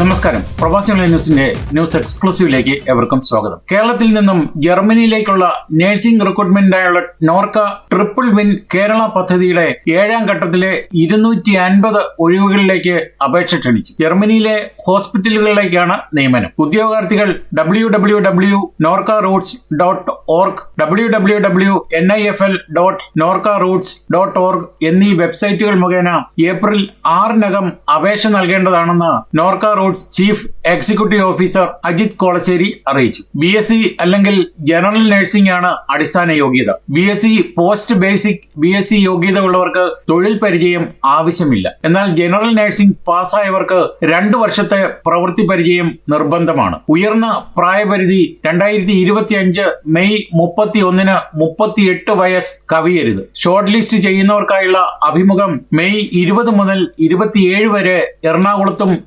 നമസ്കാരം. പ്രവാസി ഓൺലൈൻ ന്യൂസിന്റെ ന്യൂസ് എക്സ്ക്ലൂസീവിലേക്ക് എവർക്കും സ്വാഗതം. കേരളത്തിൽ നിന്നും ജർമ്മനിയിലേക്കുള്ള നഴ്സിംഗ് റിക്രൂട്ട്മെന്റിനായുള്ള നോർക്ക ട്രിപ്പിൾ വിൻ കേരള പദ്ധതിയുടെ ഏഴാം ഘട്ടത്തിലെ ഇരുന്നൂറ്റി അൻപത് ഒഴിവുകളിലേക്ക് അപേക്ഷ ക്ഷണിച്ചു. ജർമ്മനിയിലെ ഹോസ്പിറ്റലുകളിലേക്കാണ് നിയമനം. ഉദ്യോഗാർത്ഥികൾ W W W NORKA Roots dot org W W W N I F L dot NORKA Roots dot org എന്നീ വെബ്സൈറ്റുകൾ മുഖേന ഏപ്രിൽ ആറിനകം അപേക്ഷ നൽകേണ്ടതാണെന്ന് NORKA Roots chief executive officer Ajith Kolassery അറിയിച്ചു. ബി എസ് സി അല്ലെങ്കിൽ ജനറൽ നഴ്സിംഗ് ആണ് അടിസ്ഥാന യോഗ്യത. B S C post basic B S C യോഗ്യത ഉള്ളവർക്ക് തൊഴിൽ പരിചയം ആവശ്യമില്ല. എന്നാൽ ജനറൽ നഴ്സിംഗ് പാസ്സായവർക്ക് രണ്ടു വർഷത്തെ പ്രവൃത്തി പരിചയം നിർബന്ധമാണ്. ഉയർന്ന പ്രായപരിധി രണ്ടായിരത്തി ഇരുപത്തി അഞ്ച് മെയ് മുപ്പത്തി ഒന്നിന് മുപ്പത്തിയെട്ട് വയസ്സ് കവിയരുത്. ഷോർട്ട് ലിസ്റ്റ് ചെയ്യുന്നവർക്കായുള്ള അഭിമുഖം മെയ് ഇരുപത് മുതൽ ഇരുപത്തിയേഴ് വരെ എറണാകുളത്തും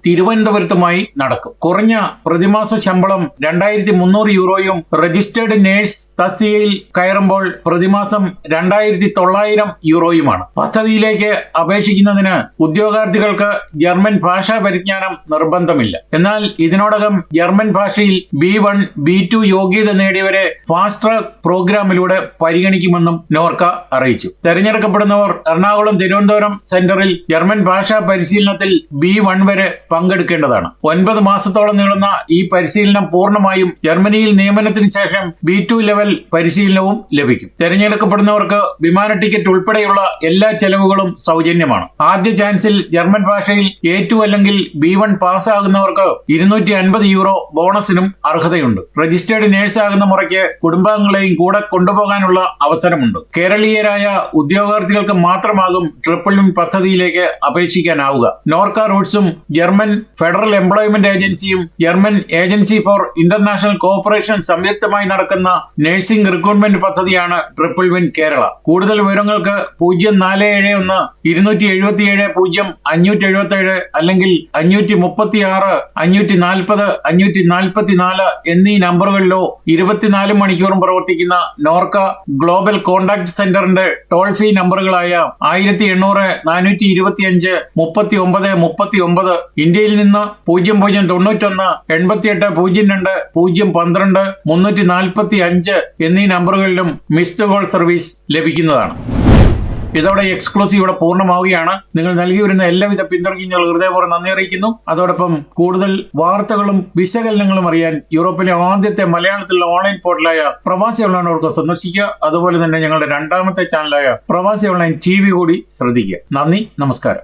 തിരുവനന്തപുരത്തുമായി നടക്കും. കുറഞ്ഞ പ്രതിമാസ ശമ്പളം രണ്ടായിരത്തി മുന്നൂറ് യൂറോയും രജിസ്റ്റേർഡ് നേഴ്സ് തസ്തികയിൽ കയറുമ്പോൾ പ്രതിമാസം രണ്ടായിരത്തി തൊള്ളായിരം യൂറോയുമാണ്. പദ്ധതിയിലേക്ക് അപേക്ഷിക്കുന്നതിന് ഉദ്യോഗാർത്ഥികൾക്ക് ജർമ്മൻ ഭാഷാ പരിജ്ഞാനം നിർബന്ധമില്ല. എന്നാൽ ഇതിനോടകം ജർമ്മൻ ഭാഷയിൽ ബി വൺ ബി ടു യോഗ്യത നേടിയവരെ ഫാസ്റ്റ് ട്രാക്ക് പ്രോഗ്രാമിലൂടെ പരിഗണിക്കുമെന്നും നോർക്ക അറിയിച്ചു. തെരഞ്ഞെടുക്കപ്പെടുന്നവർ എറണാകുളം തിരുവനന്തപുരം സെന്ററിൽ ജർമ്മൻ ഭാഷാ പരിശീലനത്തിൽ ബി വൺ വരെ പങ്കെടുക്കേണ്ടതാണ്. ഒൻപത് മാസത്തോളം നീളുന്ന ഈ പരിശീലനം പൂർണമായും ജർമ്മനിയിൽ നിയമനത്തിന് ശേഷം ബി ടു ലെവൽ പരിശീലനവും ലഭിക്കും. തെരഞ്ഞെടുക്കപ്പെടുന്നവർക്ക് വിമാന ടിക്കറ്റ് ഉൾപ്പെടെയുള്ള എല്ലാ ചെലവുകളും സൗജന്യമാണ്. ആദ്യ ചാൻസിൽ ജർമ്മൻ ഭാഷയിൽ എ ടു അല്ലെങ്കിൽ ബി വൺ പാസ്സാകുന്നവർക്ക് ഇരുന്നൂറ്റി അൻപത് യൂറോ ബോണസിനും അർഹതയുണ്ട്. രജിസ്റ്റേർഡ് നേഴ്സ് ആകുന്ന മുറയ്ക്ക് കുടുംബാംഗങ്ങളെയും കൂടെ കൊണ്ടുപോകാനുള്ള അവസരമുണ്ട്. കേരളീയരായ ഉദ്യോഗാർത്ഥികൾക്ക് മാത്രമാകും ട്രിപ്പിൾ പദ്ധതിയിലേക്ക് അപേക്ഷിക്കാനാവുക. നോർക്ക റൂട്ട്സും German federal employment ഏജൻസിയും German agency for international cooperation സംയുക്തമായി നടക്കുന്ന നഴ്സിംഗ് റിക്രൂട്ട്മെന്റ് പദ്ധതിയാണ് ട്രിപ്പിൾ വിൻ കേരള. കൂടുതൽ വിവരങ്ങൾക്ക് പൂജ്യം നാല് ഏഴ് ഒന്ന് ഇരുന്നൂറ്റി എഴുപത്തി ഏഴ് പൂജ്യം അഞ്ഞൂറ്റി എഴുപത്തി ഏഴ് അല്ലെങ്കിൽ അഞ്ഞൂറ്റി മുപ്പത്തി ആറ് അഞ്ഞൂറ്റി നാൽപ്പത് അഞ്ഞൂറ്റി നാൽപ്പത്തി നാല് എന്നീ നമ്പറുകളിലോ ഇരുപത്തിനാല് മണിക്കൂറും പ്രവർത്തിക്കുന്ന നോർക്ക ഗ്ലോബൽ കോൺടാക്ട് സെന്ററിന്റെ ടോൾ ഫ്രീ നമ്പറുകളായ ആയിരത്തി എണ്ണൂറ് നാനൂറ്റി ഇരുപത്തി അഞ്ച് മുപ്പത്തി ഒമ്പത് മുപ്പത്തി ഒമ്പത് ഇന്ത്യയിൽ നിന്ന് പൂജ്യം പൂജ്യം തൊണ്ണൂറ്റൊന്ന് എൺപത്തിയെട്ട് പൂജ്യം രണ്ട് പൂജ്യം പന്ത്രണ്ട് മുന്നൂറ്റി നാൽപ്പത്തി അഞ്ച് എന്നീ നമ്പറുകളിലും മിസ്ഡ് കോൾ സർവീസ് ലഭിക്കുന്നതാണ്. ഇതോടെ എക്സ്ക്ലൂസീവ് ഇവിടെ പൂർണമാവുകയാണ്. നിങ്ങൾ നൽകി വരുന്ന എല്ലാവിധ പിന്തുണയ്ക്കും ഞങ്ങൾ ഹൃദയപൂർവം നന്ദി അറിയിക്കുന്നു. അതോടൊപ്പം കൂടുതൽ വാർത്തകളും വിശകലനങ്ങളും അറിയാൻ യൂറോപ്പിലെ ആദ്യത്തെ മലയാളത്തിലുള്ള ഓൺലൈൻ പോർട്ടലായ പ്രവാസി ഓൺലൈൻ ഓർക്ക് സന്ദർശിക്കുക. അതുപോലെ തന്നെ ഞങ്ങളുടെ രണ്ടാമത്തെ ചാനലായ പ്രവാസി ഓൺലൈൻ ടി കൂടി ശ്രദ്ധിക്കുക. നന്ദി നമസ്കാരം.